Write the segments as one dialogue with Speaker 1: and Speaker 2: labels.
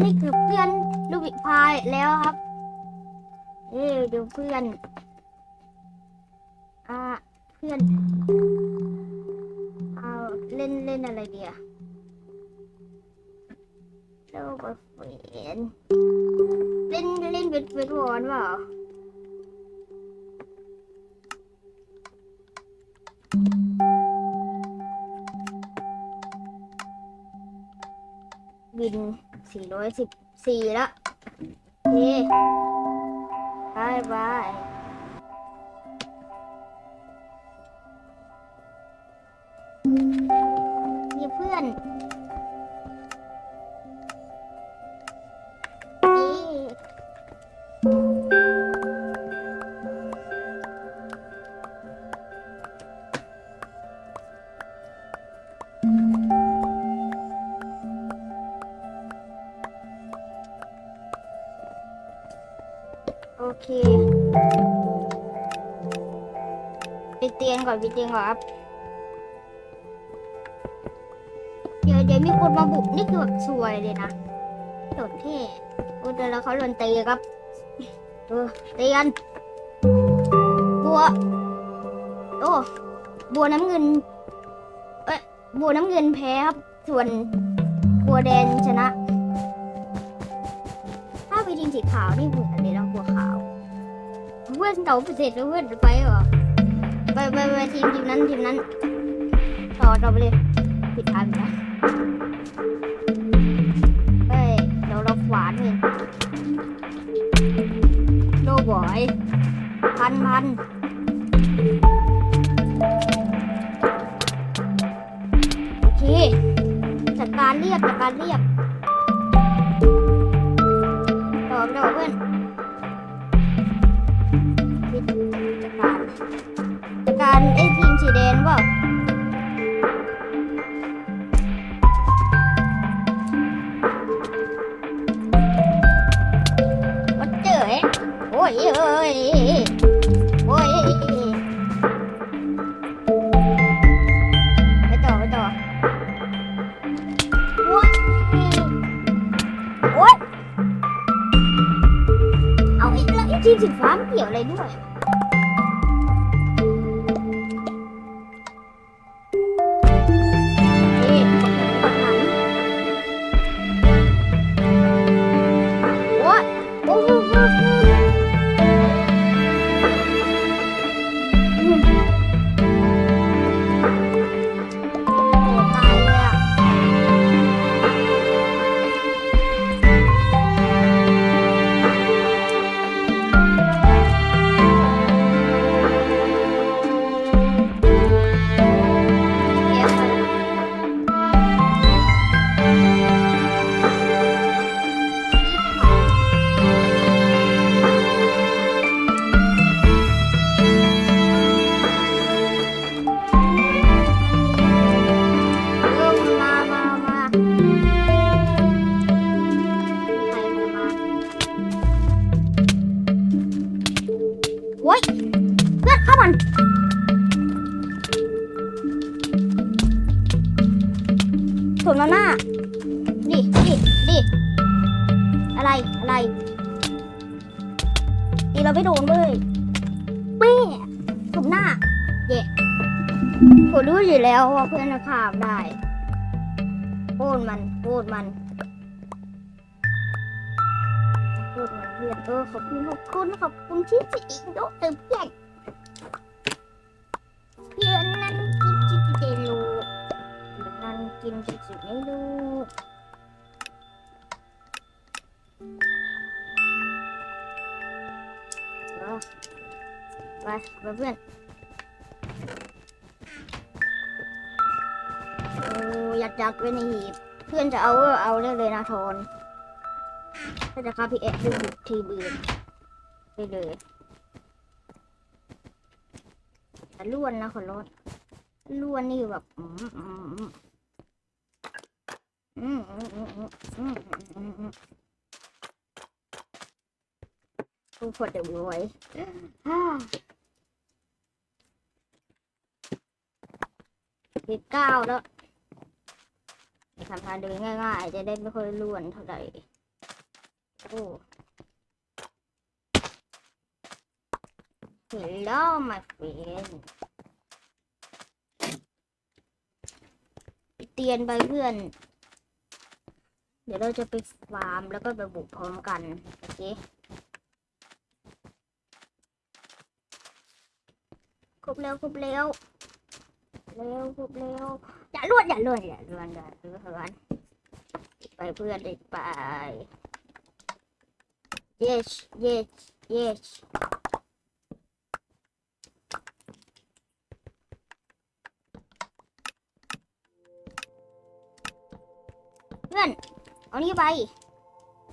Speaker 1: นี่คือเพื่อนลูกบิพายแล้วครับเอ้ยดูเพื่อน อ่า เพื่อน เอาเล่นเล่นอะไรเดียโลกเฟนเล่นเล่นเวทเวทวอนเปล่า บินสี่ร้อยสิบสี่ละโอเคบายบายมีเพื่อน เคไปเตียงก่อนไปเตียงก่อนครับ เดี๋ยวเดี๋ยวมีคนมาบุกนี่คือแบบสวยเลยนะโดดเท่โอ้เดี๋ยวแล้วเขาโดนตีครับเออตีกันบัวโอ้บัวน้ำเงิน เอ้ยบัวน้ำเงินแพ้ครับ ส่วนบัวแดงชนะ ถ้าไปทีมสีขาวนี่เหมือน พื่อนเก่าเสร็จแล้วเพื่อนไปเหรอไปไปไปทีมทีมนั้นทีมนั้นต่อต่อไปเลยผิดทางนะเฮ้ยเดี๋ยวเราขวานเองโลบอยพันพันโอเคจัดการเรียบจัดการเรียบต่อไปต่อเพื่อน ไอ้ทีมสีแดงบอก โอ้ยเพื่อนเข้ามันสวนมาหน้าดิดิดิอะไรอะไรตีเราไม่โดนเว้ยแม่สมหน้าเย่ผมรู้อยู่แล้วว่าเพื่อนจะขาบได้โคตรมันโคตรมัน เออขอบคุณขอบคุณขอบคุณที่สิอีกโดเติมเพื่อนเพื่อนนั้นกินจิตเดลูเพื่อนนั้นกินจิตไม่รู้เออไปไปเพื่อนโอ้ยัดยัดไว้ในหีบเพื่อนจะเอาเอาได้เลยนะทอน ถ้าจะฆ่าพี่เอ็ดด้วยทีบืนไปเลยแต่ล้วนนะขอรถล้วนนี่แบบอืมอืมอืมอืมอืมอืมอืมอืมอืมอืมกูพอจะรวยฮ่าปิดเก้าแล้วทำทางเดินง่ายๆ จะได้ไม่ค่อยล้วนเท่าไหร่ Hello my friend เตียนไปเพื่อน เดี๋ยวเราจะไปฟาร์มแล้วก็ไปบุกพร้อมกันโอเคครบแล้วครบแล้วเร็วครบแล้วอย่าลวนอย่าลวนอย่าลวนอย่าลวนไปเพื่อนไป yes yes yes เพื่อนเอานี่ไป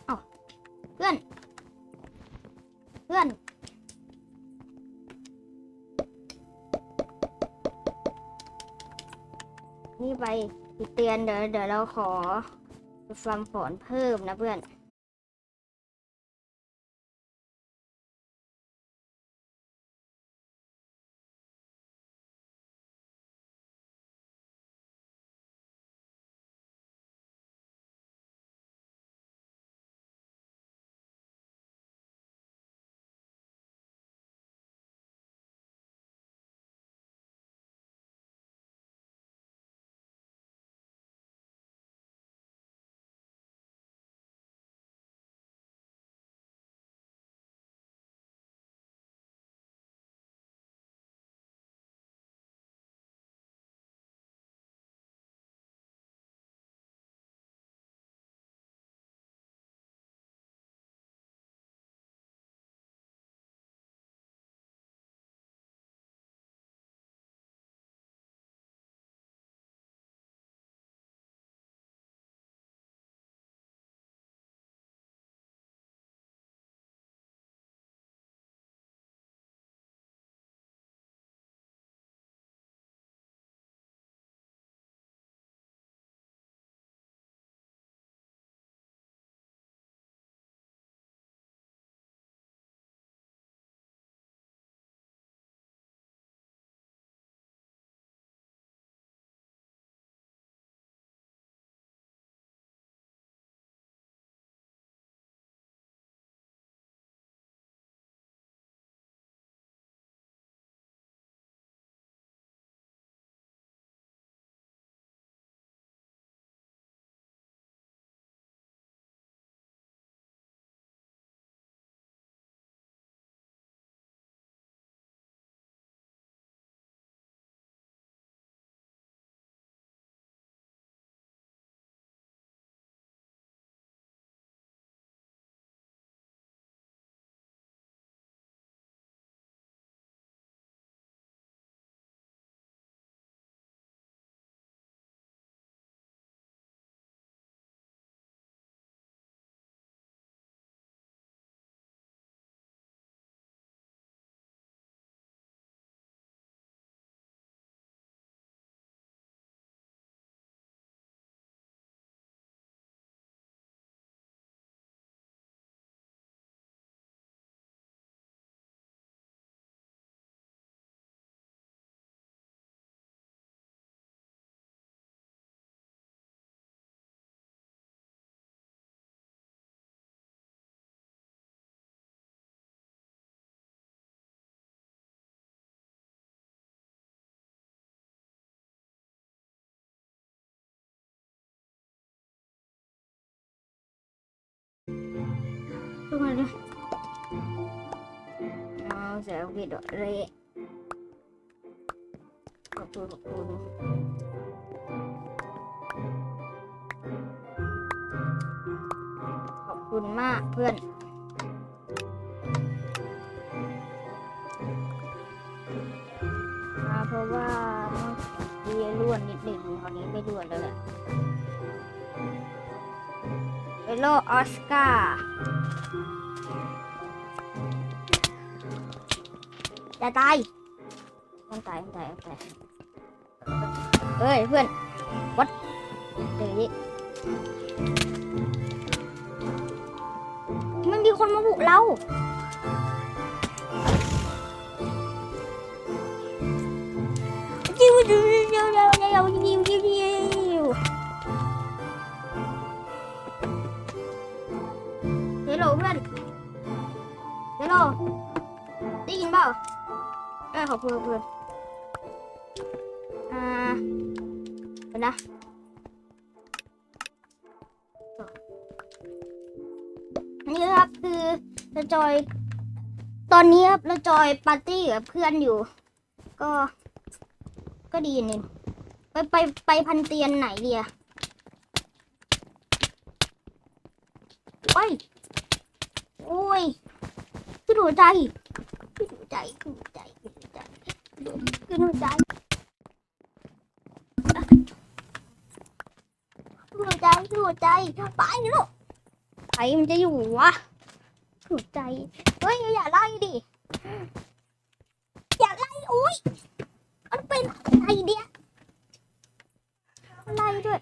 Speaker 1: เอาเพื่อน เพื่อน นี่ไปติดเตือนเดี๋ยวเดี๋ยวเราขอฟาร์มฝอนเพิ่มนะเพื่อน ทุกคนเลยเอาเสียงวิดเระขอบคุณขอบคุณขอบคุณมากเพื่อนมาเพราะว่าเมื่อกี้ล้วนนิดหนึ่งคราวนี้ไม่ล้วนแล้วแหละ เอโลออสการ์อย่าตายมันตายมันตายมันตายเฮ้ยเพื่อนวัดเดี๋ยวนี้มันมีคนมาบุกเรา ออขอบคุณขอบคุณอ่าเดี๋ยวนะนี่ครับคือเราจอย ตอนนี้ครับเราจอยปาร์ตี้กับเพื่อนอยู่ ก็ ก็ดีนี่ไปไปไปพันเตียนไหนเดียไปโอ้ยขึ้นหัวใจขึ้นหัวใจขึ้นหัวใจขึ้นหัวใจ ขึ้นหัวใจขึ้นหัวใจขึ้นหัวใจไปลูกไปมันจะอยู่วะขึ้นหัวใจเฮ้ยอย่าไล่ดิอย่าไล่อุ้ยมันเป็นอะไรเนี่ยไล่ด้วย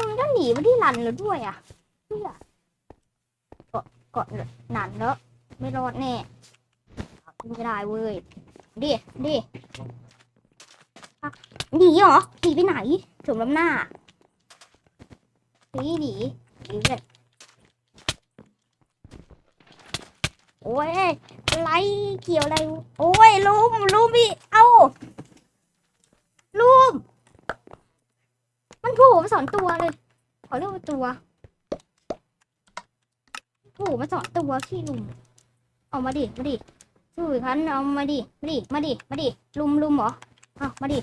Speaker 1: มันก็หนีไปที่รันแล้วด้วยอะเพื่อ เกาะหนันแล้ว ไม่รอดแน่ไม่ได้เว้ย ดิ ดิหนีเหรอหนีไปไหนสมน้ำหน้าหนีหนีหนีเลยโอ้ยอะไรเกี่ยวอะไร โอ้ยลุมลุมพี่เอาลุมมันโผล่มาสองตัวเลย ขอเรียกว่าตัว โผล่มาสองตัวขี้ลุมเอามาดิ มาดิสู้อีกครั้งเอามาดิ มาดิ มาดิ มาดิ ลุมลุมเหรอเอามาดิ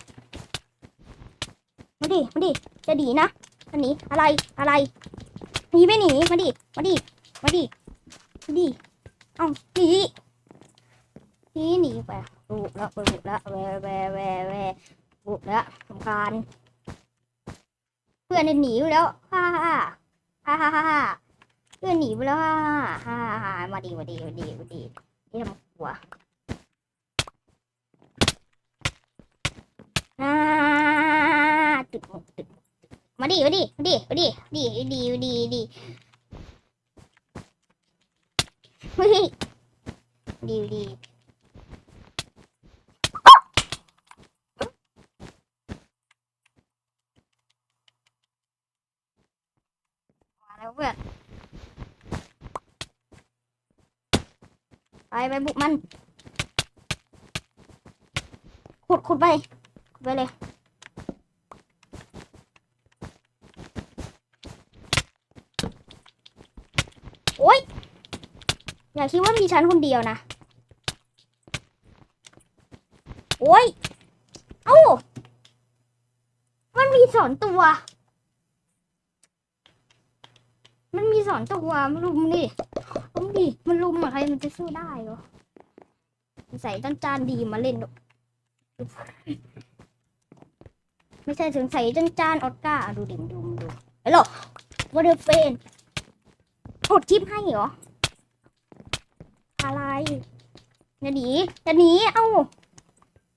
Speaker 1: มาดิ มาดิ จะดีนะจะหนีอะไร อะไร หนีไม่หนี มาดิ มาดิ มาดิ มาดิ เอาหนีหนีหนีไปบุกแล้วบุกแล้วแวแวแวแวบุกแล้วสำคัญเพื่อนเนี่ยหนีไปแล้ว ฮ่าฮ่าฮ่าฮ่าฮ่าฮ่า เพื่อนหนีไปแล้วฮ่าฮ่าฮ่ามาดีมาดีมาดีมาดีนี่ทำหัวอ่าตึกตึกมาดีมาดีมาดีมาดีดีดีดีดีเฮ้ยดีดีมาแล้วเพื่อน ไปไปบุกมัน ขุดขุดไปขุดไปเลย โอ๊ย อย่าคิดว่ามีฉันคนเดียวนะ โอ๊ย เอ้า มันมีสองตัว มันมีสองตัวมันลุม ดิมันลุมอะใครมันจะสู้ได้เหรอใส่ต้นจานดีมาเล่น ไม่ใช่ถึงใส่ต้นจานออสการ์ดูดิดูดูเฮ้ยหรอว่าเดอร์เฟนกดคลิปให้เหรอ อะไรอย่าหนีอย่าหนีเอ้า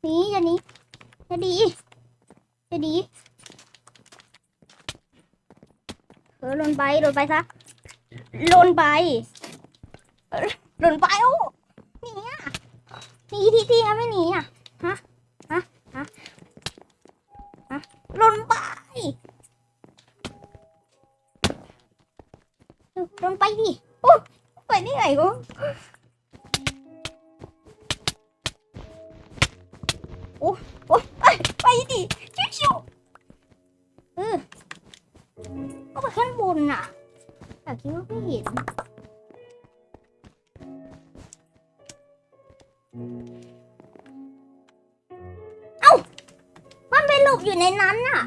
Speaker 1: หนีอย่าหนีอย่าหนีอย่าหนีเออลนไปลนไปซะลนไป เออลนไปโอ้หนีอะหนีทีทีไม่หนีอะฮะฮะฮะฮะลนไปหล่นไปดิโอ้ไปนี่ไงกูโอ๊ยไปไปดิชิวๆเออก็ไปข้างบนน่ะแต่คิดว่าไม่เห็น เอ้า มันไปหลบอยู่ในนั้นน่ะ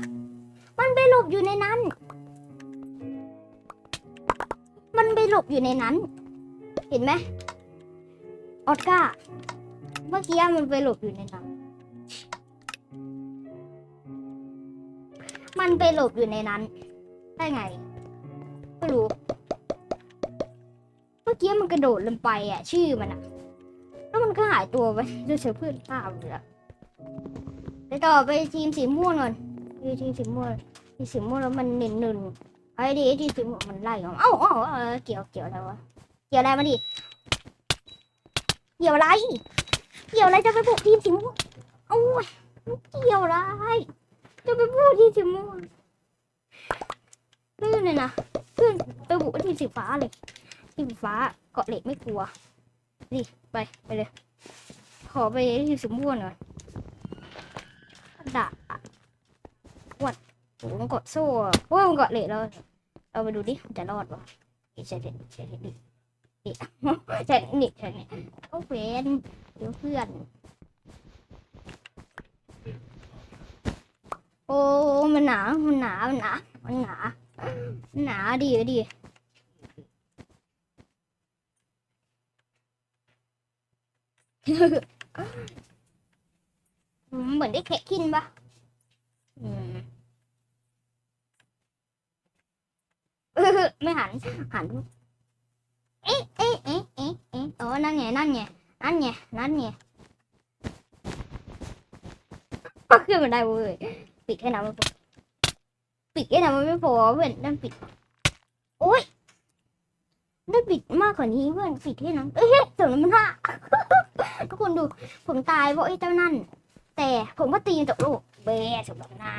Speaker 1: มันไปหลบอยู่ในนั้น มันไปหลบอยู่ในนั้น เห็นไหมออสการ์เมื่อกี้มันไปหลบอยู่ในนั้น มันไปหลบอยู่ในนั้น ได้ไง ไม่รู้ เมื่อกี้มันกระโดดลงไปอะ ชื่อมันอะ ก็หายตัวไปโดยเฉพาะเพื่อนข้าวเลยอะไปต่อไปทีมสีม่วงก่อนทีทีมสีม่วงทีมสีม่วงแล้วมันเนินเนินๆไอ้ดิไอ้ทีมสีม่วงมันไล่ออกเอ้าเอ้าเอ้าเกี่ยวเกี่ยวอะไรวะเกี่ยวอะไรมาดิเกี่ยวอะไร เกี่ยวอะไรจะไปบุกทีมสีม่วงเอ้าเกี่ยวอะไรจะไปพูดที่สีม่วงเพื่นเลยนะเพื่นไปบุกที่สีฟ้าเลยที่สีฟ้าเกาะเหล็กไม่กลัวนี่ไปไปเลย ขอไปที่สีม่วงหน่อยด่าวัดโอ้มันเกาะโซ่อะโอ้ยมันเกาะเหล็กแล้วเราไปดูดิจะรอดปะนี่ใช่ดิใช่ดินี่ใช่นี่ใช่นี่โอ้เวนเดี๋ยวเพื่อน โอ้ มันหนา มันหนา มันหนา มันหนามันหนาดีดี เหมือนได้แคะกินปะไม่หัน หัน เอ๊ะเอ๊ะเอ๊ะเอ๊ะเอ๊ะอ๋อนั่นไง นั่นไง นั่นไง นั่นไงขึ้นมาได้เว้ย ปิดแค่นั้นมันพอปิดแค่นั้นมันไม่พอเพื่อนนั่นปิด โอ้ยได้ปิดมากกว่านี้เพื่อนปิดแค่นั้น เอ้ยเดี๋ยวมันห้า ทุกคนดู ผมตายเพราะไอ้เจ้านั่น แต่ผมก็ตีตกโลกเบสสำหรับหน้า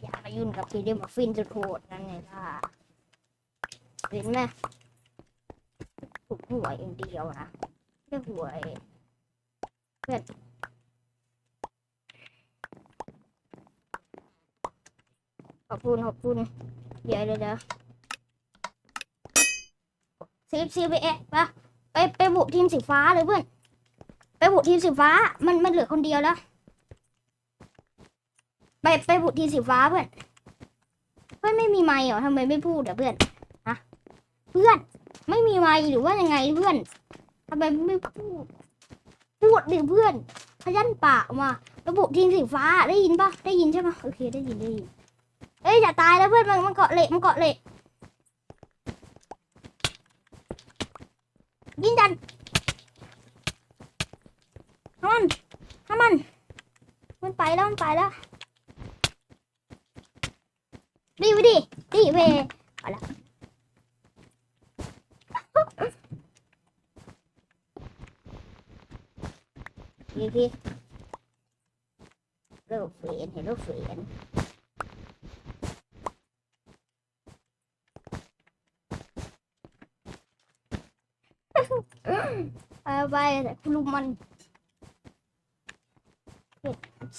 Speaker 1: อย่ามายุ่งกับพีเดียมาฟินสุดโหดนั่นไงล่ะเห็นไหมถูกหวยอย่างเดียวนะไม่หวยขอบคุณขอบคุณเดี๋ยวเดี๋ยวเดี๋ยวซีบซีไปเอะปะไปไปบุกทีมสีฟ้าเลยเพื่อน ไปบุกทีมสีฟ้า มันมันเหลือคนเดียวแล้ว ไปไปบุกทีมสีฟ้าเพื่อนเพื่อนไม่มีไมค์เหรอทำไมไม่พูดอะเพื่อนฮะเพื่อนไม่มีไมค์หรือว่ายังไงเพื่อนทำไมไม่พูดพูดดิเพื่อนขยันปากมาไปบุทีมสีฟ้าได้ยินปะได้ยินใช่ปะโอเคได้ยินได้ยินเอ้ยอย่าตายแล้วเพื่อนมันมันเกาะเหล็กมันเกาะเหล็กยิงดันทำมันทำมัน มันไป แล้วมันไปแล้วดีไปดิดีบไปเอาละดีพี่ลิกเฟียนเห็นลิกเฟียนไปไปแต่คุณลุงมัน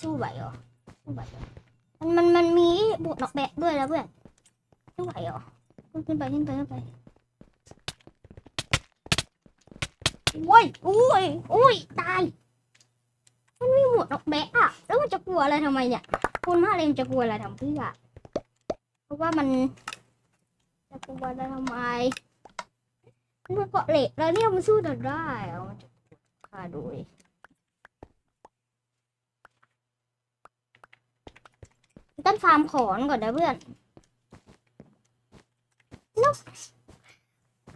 Speaker 1: สู้ไหวเหรอสู้ไหวเหรอมันมันมันมีบุตรดอกแบกด้วยแล้วเพื่อนสู้ไหวเหรอขึ้นไปขึ้นไปขึ้นไปโอ้ยโอ้ยโอ้ยตาย มันมีหมวดดอกแบกอะแล้วมันจะกลัวอะไรทำไมเนี่ยคุณมาเลยมันจะกลัวอะไรทำเพื่อเพราะว่ามัน จะกลัวอะไรทำไมมันเกาะเหล็กแล้วเนี่ยมันสู้ได้เอามันจะฆ่าดูดิ ต้นฟาร์มขอนก่อนนะเพื่อนนก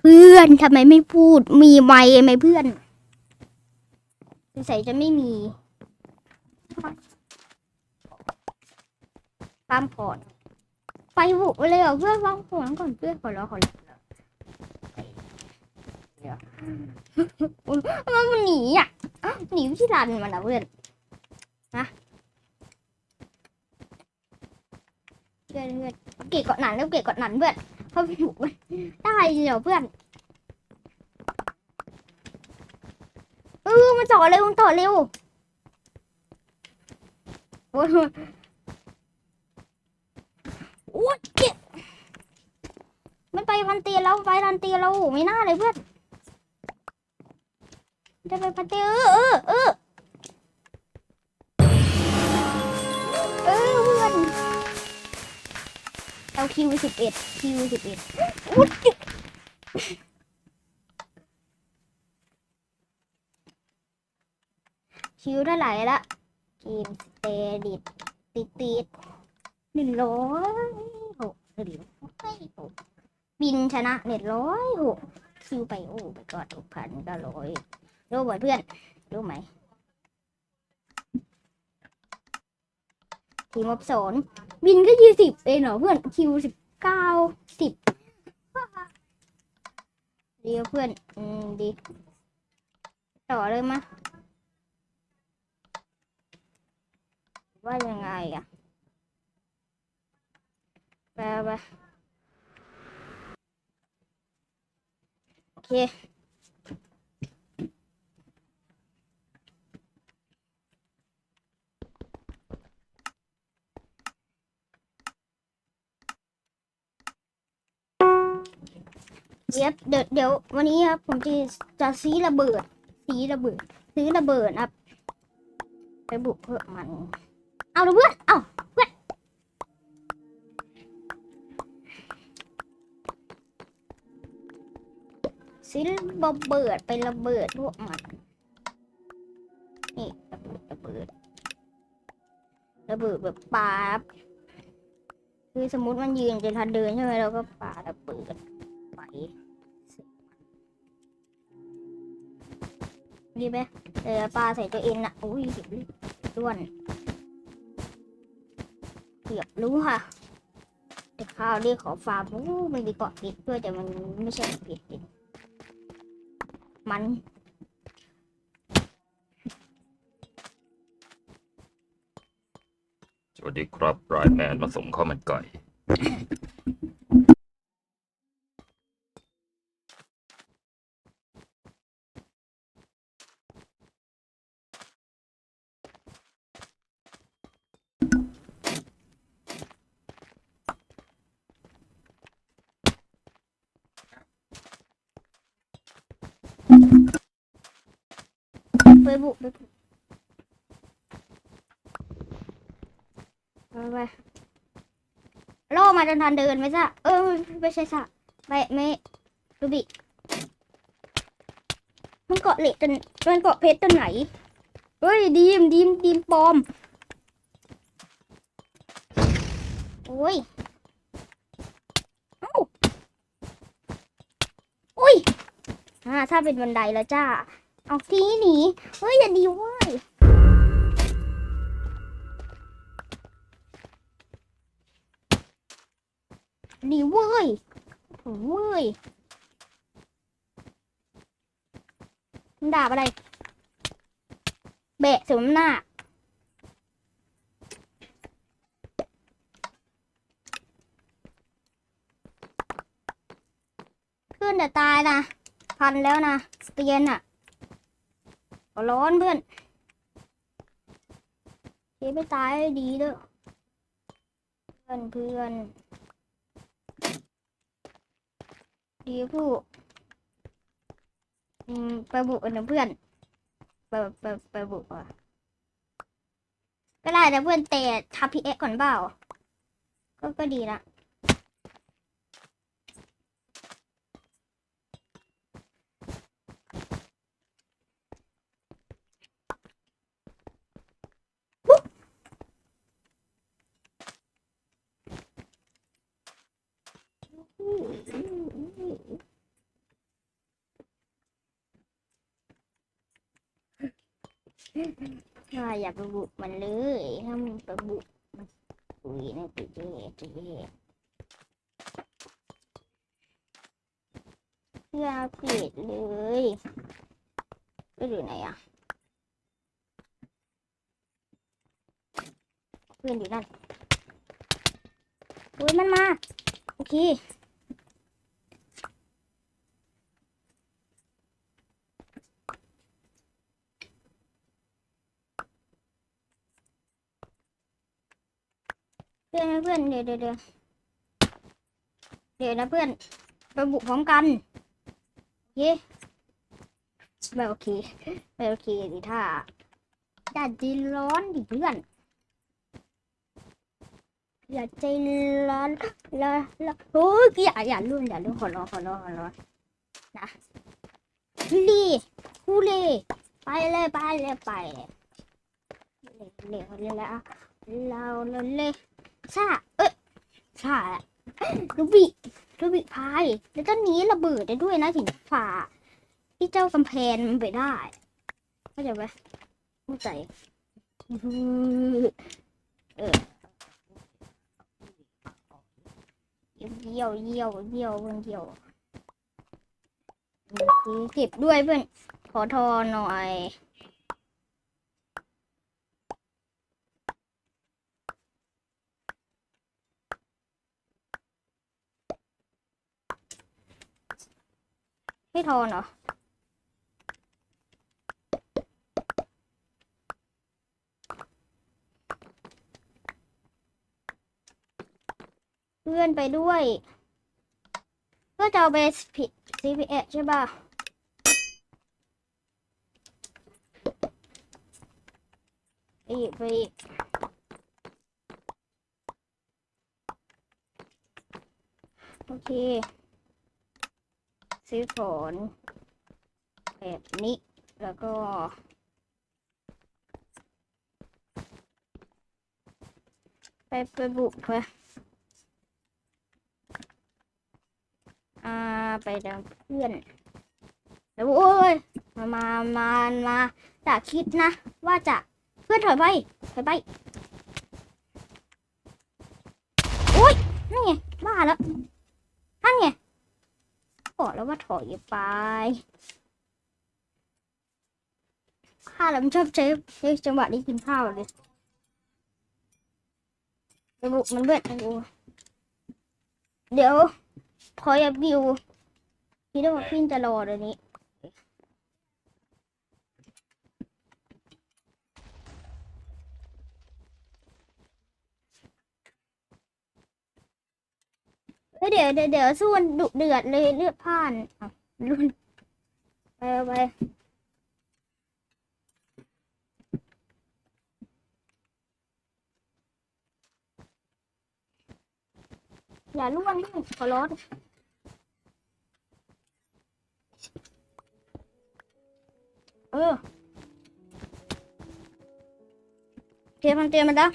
Speaker 1: เพื่อนทำไมไม่พูด มีไมค์ไหมเพื่อนสงสัยจะไม่มีฟาร์มขอนไปบุกไปเลยเหรอเพื่อนฟาร์มขอนก่อนเพื่อนขอรอขอรอมันหนีอะหนีวิธีรันมันนะเพื่อนนะเพื่อนเพื่อนเกะกาะหนันแล้วเกะกาะหนันเพื่อนเพราะผิวมันได้เดี๋ยวเพื่อนเออมันต่อเร็วมันต่อเร็วโอ้ยโอ้ยเจ็บมันไปพันตีแล้วไปพันตีแล้วไม่น่าเลยเพื่อนจะไปพันตอเออเออเอ คิวสิบเอ็ดคิวสิบเอ็ดอุ๊ยคิวเท่าไหร่ละเกมสเตดิตติดติดหนึ่งร้อยหกหร้อหกบินชนะเน็ตร้อยหกคิวไปโอ้ไปกอดหกพันก็ร้อยรู้ไหมเพื่อน รู้ไหม ทีมอบสอนบินก็ยี่สิบเองเหรอเพื่อนคิวสิบเก้าสิบดีอะเพื่อน อืมดี ต่อเลยมะว่ายังไงอะไปไปโอเค เดี๋ยวเดี๋ยวเดี๋ยววันนี้ครับผมจะจะซีระเบิดซีระเบิด ซื้อระเบิดครับ ไปบุกเพื่อมัน เอาเพื่อนเอาเพื่อนซื้อระเบิดไประเบิดพวกมันนี่ระเบิดระเบิดระเบิดแบบปาบคือสมมติมันยืนจะทันเดินใช่ไหมเราก็ปาระเบิด ดีไหมเออปลาใส่ตัวเองนะอุ้ยเก็บด้วนเกือบรู้ค่ะ แต่คราวนี้ขอฟาร์มโอ้มันมีเกาะติดด้วยแต่มันไม่ใช่ผิดติดมัน
Speaker 2: สวัสดีครับรายแมนมาส่งข้าวมันไก่
Speaker 1: ไปบุกไปบุกไปไปล่มาจนทันเดินไหมซะเออไม่ใช่ซะไปไม่ดูบิมันเกาะเหล็กจนมันเกาะเพชรจนไหนเฮ้ยดีมดีมดีมปลอมโอ้ยเอ้าอุ้ยอ่าถ้าเป็นบันไดแล้วจ้า เอาทีหนีเฮ้ยอย่าดีเว้ยดีเว้ยเว้ยมึงด่าอะไร เบะสมหน้าขึ้นแต่ตายนะ พันแล้วนะ เตียนอะ ร้อนเพื่อนเจ๊ไม่ตายดีเด้อเพื่อนเพื่อนดีผู้ไปบุกนะเพื่อนไปไปไปบุกอะก็ได้นะเพื่อนแต่ทับพีเอ็กก่อนเปล่าก็ก็ดีนะถ้า อย่าไปบุกมันเลยถ้ามึงไปบุกมันอุ้ยนะติเจติเจเพื่ออัปเกรดเลยก็อยู่ไหนอะเพื่อนอยู่นั่นโอ้ยมันมา โอเค อนเพื่อนเดี๋ยวเดี๋ยวเดี๋ยวเดี๋ยวนะเพื่อนไปบุกพร้อมกันโอเคไม่โอเคไม่โอเคดิท่าอย่าใจร้อนดิเพื่อนอย่าใจร้อนละละโอ้ยอย่าอย่าลุ่นอย่าลุ่นขอร้องขอร้องขอร้องนะลีคูเลไปเลยไปเลยไปเลยเร็วเร็วเร็วแล้วเราเราเลย ชาเอ้ยชาแหละลูบิลูบิพายแล้วต้นนี้ระเบิดได้ด้วยนะถึงฝ่า ที่เจ้ากำแพงมันไปได้เข้าใจไหมเข้าใจเออเยี่ยวเยี่ยวเยี่ยวเพื่อนเยี่ยวเก็บด้วยเพื่อนขอทอหน่อย ให้ทอนเหรอ เพื่อนไปด้วย เพื่อจะเอาไป CPS ใช่ป่ะไปอีกไปอีกโอเค ซื้อฝนแบบนี้แล้วก็ ไปไปบุกไปอ่าไปดังเพื่อนแล้วโอ้ยมามามามาจะคิดนะ ว่าจะเพื่อนถอยไปถอยไปโอ้ยนั่ไงบ้าแล้ว แล้วว่าถอยไปข้าแล้วมันชอบใช้ใช้จังหวะนี้กินข้าวเลยระบุกมันเบ็ดนะกูเดี๋ยวพอยับวิวคิดว่าพี่จะรอเดี๋ยวนี้ เฮ้ยเดี๋ยวเดี๋ยวเดี๋ยวสู้กันดุเดือดเลยเลือดพ่านอะรุ่นไปไปอย่าล่วนนี่ขอร้อนเออเตรียมมันเตรียมมันแล้ว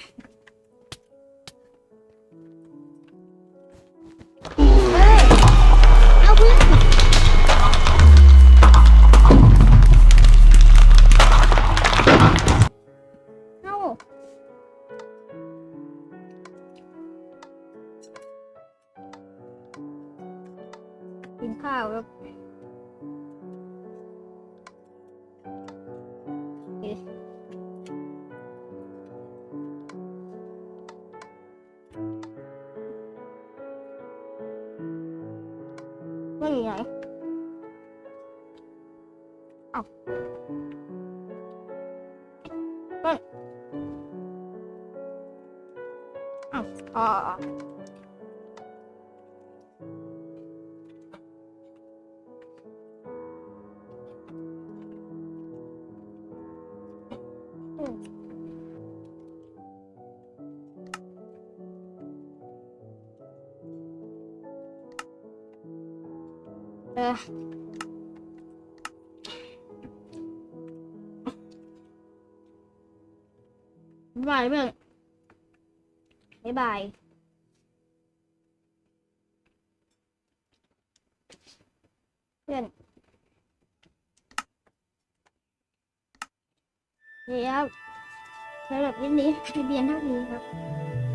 Speaker 1: เอาเฮ้ เดี๋ยวสำหรับวันนี้พี่เบียนเท่านี้ครับ